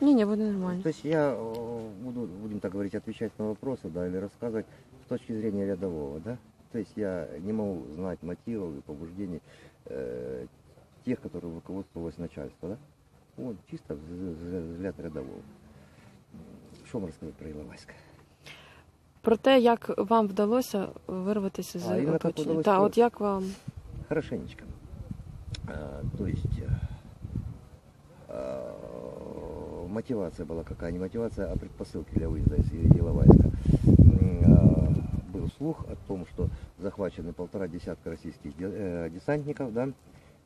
Ні, ні, буде нормально. То есть я э, буду, будем так говорить, отвечать на вопросы, да, или рассказывать с точки зрения рядового, да. То есть я не могу знать мотивов и побуждений э, тех, которые руководствовалось начальство, да. Вот, чисто вз- вз- взгляд рядового. Что вам рассказать про Иловайск? Про те, як вам вдалося вирватися з А, іменно як оточення. вдалося Так, от вирватися? як вам Хорошенечко. А, то есть э, а, мотивация была какая? Не мотивация, а предпосылки для выезда из Е- Иловайска. М, а, Был слух о том, что захвачены полтора десятка российских э, десантников, да,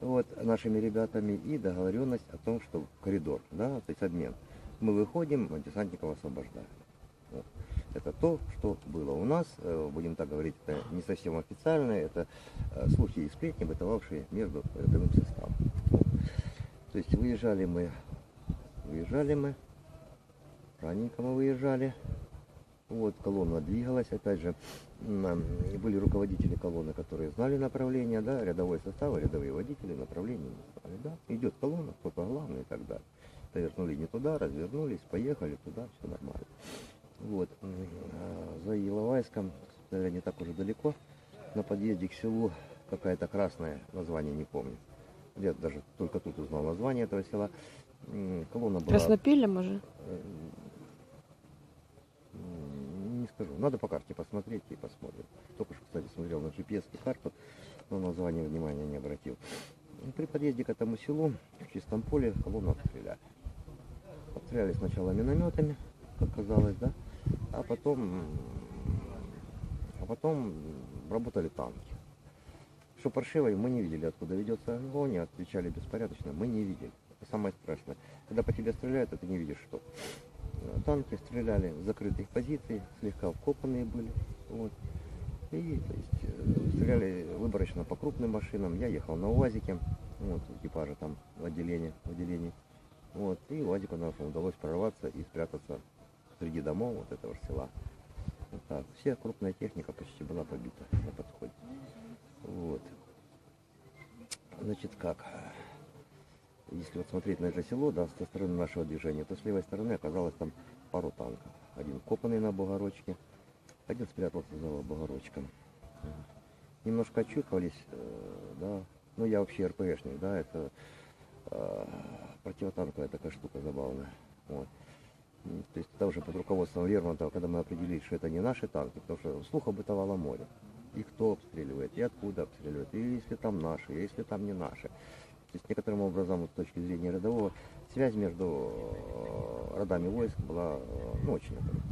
вот, нашими ребятами, и договоренность о том, что коридор, да, то есть обмен. Мы выходим, а десантников освобождаем. Вот. Это то, что было у нас, э, будем так говорить, это не совсем официально, это э, слухи и сплетни, бытовавшие между рядовым составом. То есть выезжали мы, выезжали мы, раненько мы выезжали, вот, колонна двигалась, опять же, были руководители колонны, которые знали направление, да, рядовой состав, рядовые водители направление не знали, да, идет колонна, кто-то главный и так далее. Повернули не туда, развернулись, поехали туда, все нормально. Вот, а, за Иловайском, наверное, не так уже далеко, на подъезде к селу какая-то красная, название не помню. Я даже только тут узнал название этого села. Колонна была... Краснопілля, може? э, м, Не скажу. Надо по карте посмотреть и посмотрим. Только что, кстати, смотрел на GPS карту, но название внимания не обратил. И При подъезде к этому селу в чистом поле колонну обстреляли. Обстреляли сначала минометами, как казалось, да, а потом, а потом работали танки. Что паршиво, мы не видели, откуда ведется огонь, отвечали беспорядочно, мы не видели. Самое страшное. Когда по тебе стреляют, а ты не видишь, что. Э, Танки стреляли с закрытых позиций, слегка вкопанные были. Вот. И то есть, э, стреляли выборочно по крупным машинам. Я ехал на УАЗике, вот, экипажа там в отделении, в отделении. Вот, и УАЗику нашему удалось прорваться и спрятаться среди домов вот этого села. Вот так. Вся крупная техника почти была побита на подходе. Вот. Значит, как? Если вот смотреть на это село, да, со стороны нашего движения, то с левой стороны оказалось там пару танков. Один копанный на Богородчике, один спрятался за Богородчиком. Мгм. Немножко очухивались, э, да. Ну, я вообще РПшник, да, это э, противотанковая такая штука забавная. Вот. То есть это уже под руководством Лермонтова, когда мы определили, что это не наши танки, потому что слуха бытовало море. И кто обстреливает, и откуда обстреливают, и если там наши, и если там не наши. То есть некоторым образом, вот с точки зрения рядового, связь между э, родами войск была э, ну, очень оперативной.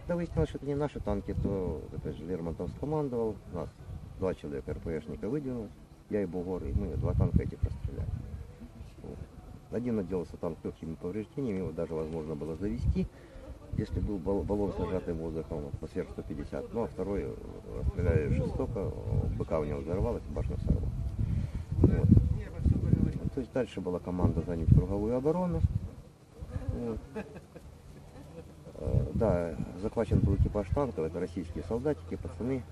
Когда выяснилось, что это не наши танки, то опять же Лермонтов скомандовал, нас два человека РПшника выдвинулось, я и Бугор, и мы два танка этих расстреляли. Один отделался танк легкими повреждениями, его даже возможно было завести, если был бал- баллон с сжатым воздухом, атмосфер 150. Ну а второй э, расстреляли жестоко, быка у него взорвалась, башня сорвала. Вот. Ну, То есть дальше была команда занять круговую оборону. Вот. Да, захвачен был экипаж танков, это российские солдатики, пацаны,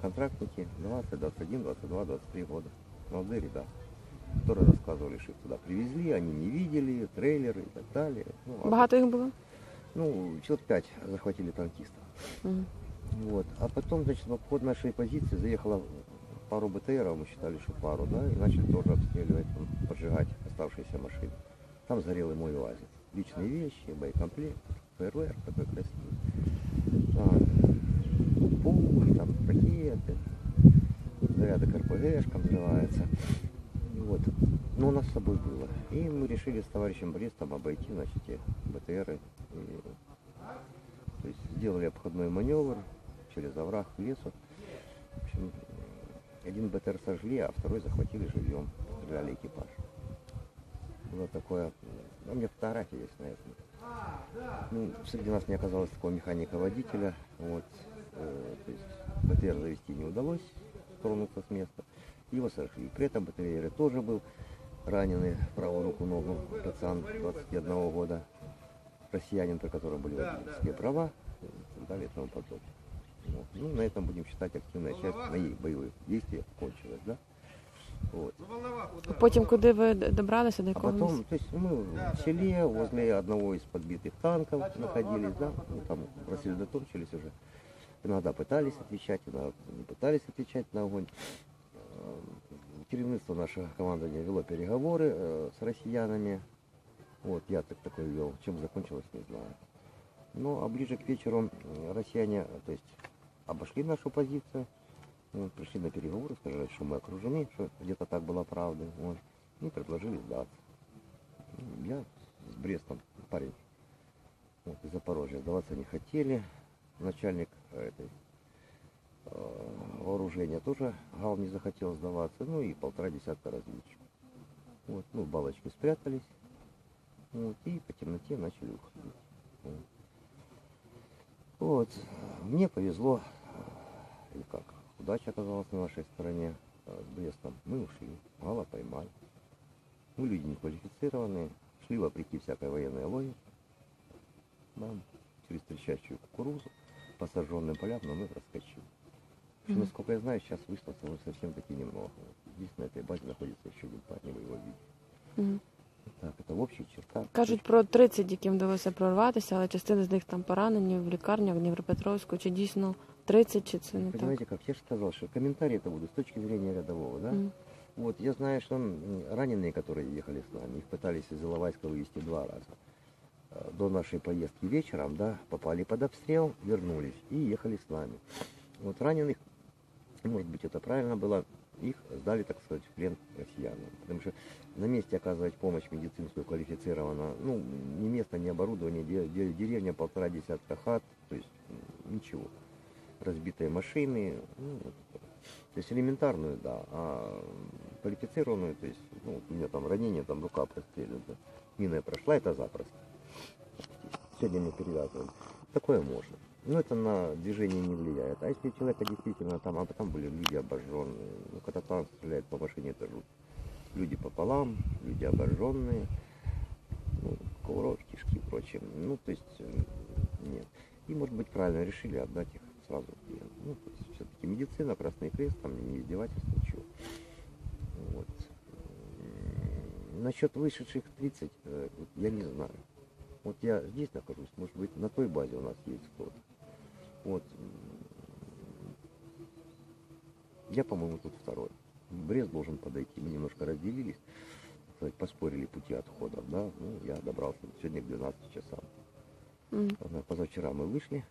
контрактники, 20, 21, 22, 23 года. Молодые ребята, которые рассказывали, что их туда привезли, они не видели, трейлеры и так далее. Ну, а- Багато їх було? ну, человек 5 захватили танкистов. Мгм. Вот. А потом, значит, в обход нашей позиции заехала пару БТРов, мы считали, что пару, да, и начали тоже обстреливать, поджигать оставшиеся машины. Там сгорел и мой УАЗик. Личные вещи, боекомплект, ФРВР такой красивый. А, пух, там ракеты, заряды к РПГшкам взрываются. Вот. Ну, у нас с собой было. И мы решили с товарищем Брестом обойти, значит, те БТРы. И, то есть сделали обходной маневр через овраг к лесу. В общем, один БТР сожгли, а второй захватили живьем. Стреляли экипаж. Было такое... У меня фотографии есть на этом. Ну, среди нас не оказалось такого механика-водителя. Вот. Э, то есть БТР завести не удалось, тронуться с места. Его сожгли. При этом БТР тоже был раненый в правую руку ногу пацан 21 года. Россиянин, при котором были водительские права и так далее и тому подобное. Вот. Ну, на этом будем считать активная часть моих боевых действий кончилась, да? Вот. Потім куди ви д- добралися, до А якого потом, місця? то есть мы в селе возле одного из подбитых танков находились, да, ну, там рассредоточились уже. Иногда пытались отвечать, иногда не пытались отвечать на огонь. Э, Керівництво наше командование вело переговоры э, с россиянами. Вот, я так такой вел. Чем закончилось, не знаю. Ну, а ближе к вечеру э, россияне, э, то есть, обошли нашу позицию. Вот, пришли на переговоры, сказали, что мы окружены, что где-то так была правда. Вот, и предложили сдаться. Я с Брестом, парень, вот, из Запорожья, сдаваться не хотели. Начальник э, этой э, вооружения тоже Гал не захотел сдаваться. Ну и полтора десятка разведчиков. Вот, ну, балочки спрятались. Вот, и по темноте начали уходить. Вот. Вот. Мне повезло, э, и как, удача оказалась на нашей стороне э, с Брестом. Мы ушли, Гала поймали. Мы люди неквалифицированные, шли вопреки всякой военной логике. Да, через трещащую кукурузу, по сожженным полям, но мы проскочили. Что, насколько я знаю, сейчас уже совсем таки немного. Здесь на этой базе находится еще один парень, вы его видите. Мгм. Так, это в общих чертах. Кажуть про 30, яким вдалося прорватися, але частина з них там поранені в лікарнях в Дніпропетровську. Чи дійсно 30, чи це не так? Понимаете, как я же сказал, что комментарии это будут с точки зрения рядового, да? Мгм. Вот, я знаю, что м, раненые, которые ехали с нами, их пытались из Иловайска вывести два раза. Э, До нашей поездки вечером, да, попали под обстрел, вернулись и ехали с нами. Вот раненых, может быть, это правильно было, их сдали, так сказать, в плен россиянам. Потому что на месте оказывать помощь медицинскую квалифицированно, ну, ни места, ни де- деревня, полтора десятка хат, то есть ничего. Разбитые машины, ну, то есть элементарную, да, а квалифицированную, то есть, ну, у меня там ранение, там рука прострелена, мина прошла, это запросто. Сегодня мне перевязывали. Такое можно. Но это на движение не влияет. А если человека действительно там, а там были люди обожженные, ну, когда танк стреляет по машине, это жутко. Люди пополам, люди обожженные, ну, ковров, кишки и прочее. Ну, то есть, э, нет. И, может быть, правильно решили отдать их сразу. Ну, то есть, все-таки медицина, Красный Крест, там не издевательство, ничего. Вот. Насчет вышедших 30, э, я не знаю. Вот я здесь нахожусь, может быть, на той базе у нас есть кто-то. Вот. Я, по-моему, тут второй. Брест должен подойти. Мы немножко разделились, сказать, поспорили пути отходов, да. Ну, я добрался сегодня к 12 часам. Ладно, Позавчера мы вышли.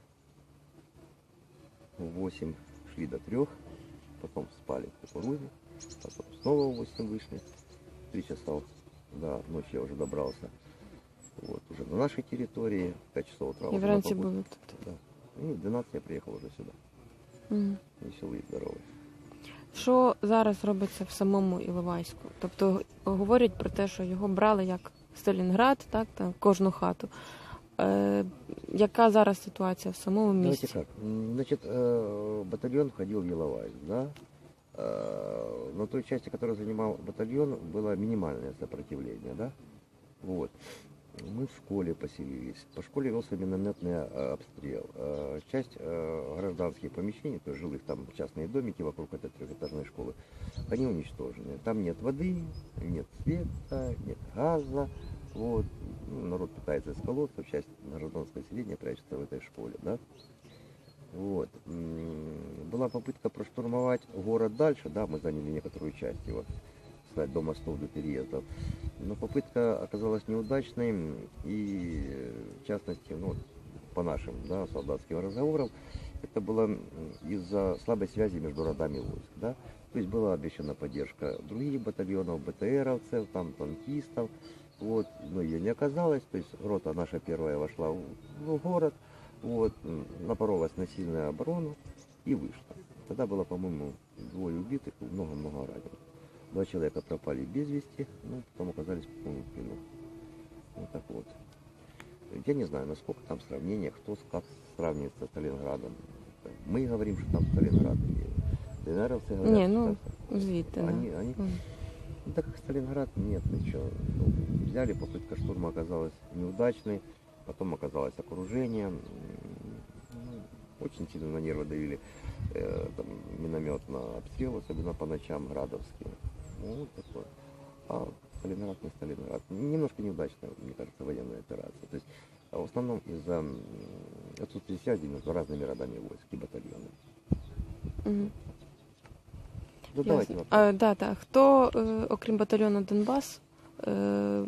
В 8 шли до 3, потом спали в кукурузе, потом снова в 8 вышли. 3 часа до ночи я уже добрался. Вот, уже на нашей территории, в 5 часов утра. Вранці попутке. були тут. Да. И в 12 я приехал уже сюда. Мгм. Веселый и здоровый. Що зараз робиться в самому Іловайську? Тобто говорять про те, що його брали як Сталінград, так, там кожну хату. Е, яка зараз ситуація в самому Давайте місті? как. М, Значит, э, батальон входил в Еловайск, да? Э, На той части, которую занимал батальон, было минимальное сопротивление, да? Вот. Мы в школе поселились. По школе велся минометный э, обстрел. Э, Часть э, гражданских помещений, то есть жилых там частные домики вокруг этой трехэтажной школы, они уничтожены. Там нет воды, нет света, нет газа. Вот. Ну, народ питается из колодцев, часть гражданского населения прячется в этой школе, да? Вот. Была попытка проштурмовать город дальше, да, мы заняли некоторую часть его, сказать, до мостов, до переездов. Но попытка оказалась неудачной, и в частности, ну, по нашим, да, солдатским разговорам, это было из-за слабой связи между родами войск, да. То есть была обещана поддержка других батальонов, БТРовцев, там, танкистов, вот, но ее не оказалось, то есть рота наша первая вошла в, в город, вот, напоролась на сильную оборону и вышла. Тогда было, по-моему, двое убитых много-много раненых. Два человека пропали без вести, ну, потом оказались, в плену. Вот так вот. Я не знаю, насколько там сравнение, кто с- как сравнивает со Сталинградом. Мы говорим, что там Сталинград, ДНРовцы говорят, что ну там звідти. Они, да. они ну, так как Сталинград нет ничего. Ну, взяли, попытка штурма оказалась неудачной, потом оказалось окружение. Ну, очень сильно на нервы давили э, там, миномет на обстрел, особенно по ночам градовские. Ну, вот такое. А Сталинград не Сталинград. Немножко неудачная, мне кажется, военная операция. То есть в основном из-за отсутствия связи между разными родами войск и батальонами. Задавайте Ясно. А, да, так. Хто, е, окрім батальйону Донбас, е,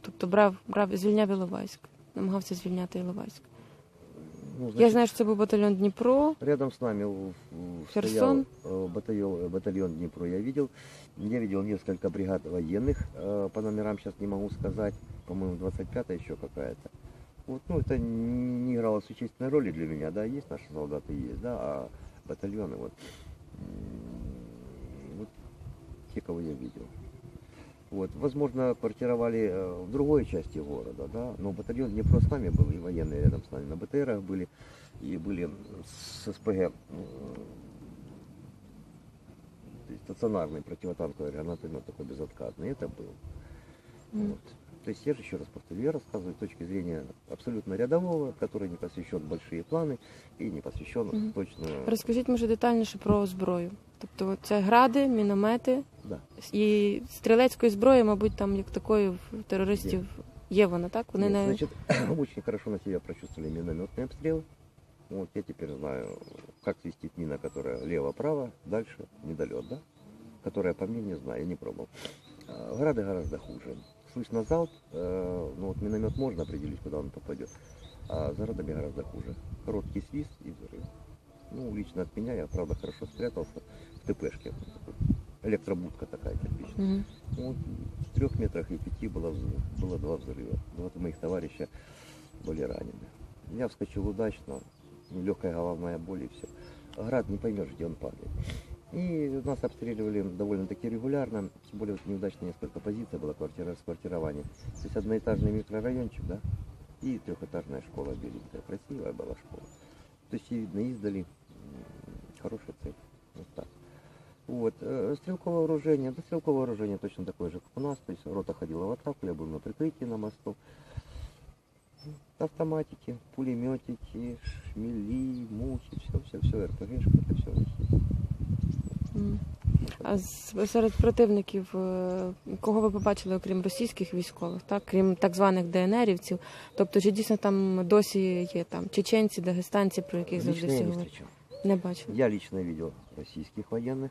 тобто брав, брав, звільняв Іловайськ, намагався звільняти Іловайськ. Ну, Я значит, знаю, що це був батальйон Дніпро. Рядом с нами в- в- Херсон? стоял э, батальон, батальон Днепро, я видел. Я видел несколько бригад военных, э, по номерам сейчас не могу сказать, по-моему, 25-я еще какая-то. Вот, ну, это н- не играло существенной роли для меня, да, есть наши солдаты, есть, да, а батальоны, вот, м, вот те, кого я видел. Вот, возможно, квартировали э, в другой части города, да, но батальон Днепро с нами был, и военные рядом с нами на БТРах были, и были с СПГ, м, то есть стационарный противотанковый гранатомет такой безотказный, это был. М. Вот. То есть я же еще раз повторю, я рассказываю с точки зрения абсолютно рядового, который не посвящен в большие планы и не посвящен Мгм. точно... Розкажіть, може, детальніше про зброю. Тобто це гради, міномети Да. і стрілецької зброї, мабуть, там як такої в терористів є вона, так? Вони Нет, не Значит, очень хорошо на себя прочувствовали минометные обстрелы. Вот я теперь знаю, как свистит мина, которая лево-право, дальше недолет, да? Которая по мне не знаю, я не пробовал. А, Грады гораздо хуже. Слышно залп, э, ну вот миномет можно определить, куда он попадет, а за градами гораздо хуже. Короткий свист и взрыв. Ну, лично от меня, я правда хорошо спрятался в ТПшке. Электробудка такая кирпичная. Мгм. Вот, в трех метрах и пяти было, взрыв- было два взрыва. Два моих товарища были ранены. Я вскочил удачно, легкая головная боль и все. Град не поймешь, где он падает. И нас обстреливали довольно-таки регулярно, тем более вот неудачно несколько позиций было квартира, сквартирование. То есть одноэтажный микрорайончик, да, и трехэтажная школа беленькая, красивая была школа. То есть и видно издали, хорошая цель. Вот так. Вот. э, Стрелковое вооружение, да стрелковое вооружение точно такое же, как у нас. То есть рота ходила в атаку, я был на прикрытии на мосту. Автоматики, пулеметики, шмели, мухи, все, все, все, РПГшка, это все у них есть. Мгм. А з- серед противників, е, кого ви побачили, окрім російських військових, так? крім так званих ДНРівців? Тобто, чи дійсно там досі є там чеченці, дагестанці, про яких завжди Лично я всі не говорять? встречал. Не бачили. Я лично видел российских военных.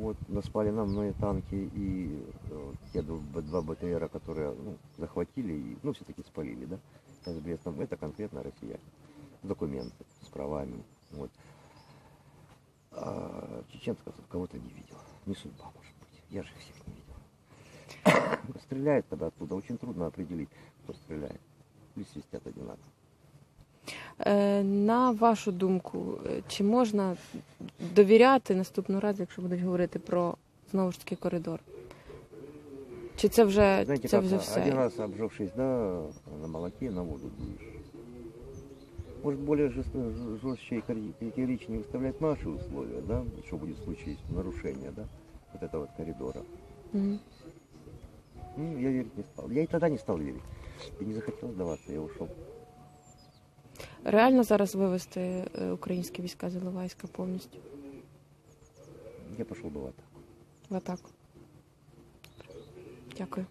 Вот, наспали на мной танки и э, те два БТРа, которые ну, захватили и, ну, все-таки спалили, да, с. Это конкретно россияне. Документы с правами. Вот. А чеченцев кого-то не видел. Не судьба, может быть. Я же всех не видел. Стреляет когда оттуда. Очень трудно определить, кто стреляет. Или свистят одинаково. Е, На вашу думку, е, чи можна довіряти наступного разу, якщо будуть говорити про знову ж таки коридор? Чи це вже, Знаете, це как вже все? один раз обжегшись, да, на молоке, на воду дуешь. Может, более жест- ж- жестче и категоричнее выставлять наши условия, да, что будет в случае нарушения, да, вот этого вот коридора. Мгм. Ну, я верить не стал. Я и тогда не стал верить. И не захотел сдаваться, я ушел. Реально зараз вивести е, українські війська з Іловайська повністю Я пошел бы в атаку. в атаку? Дякую.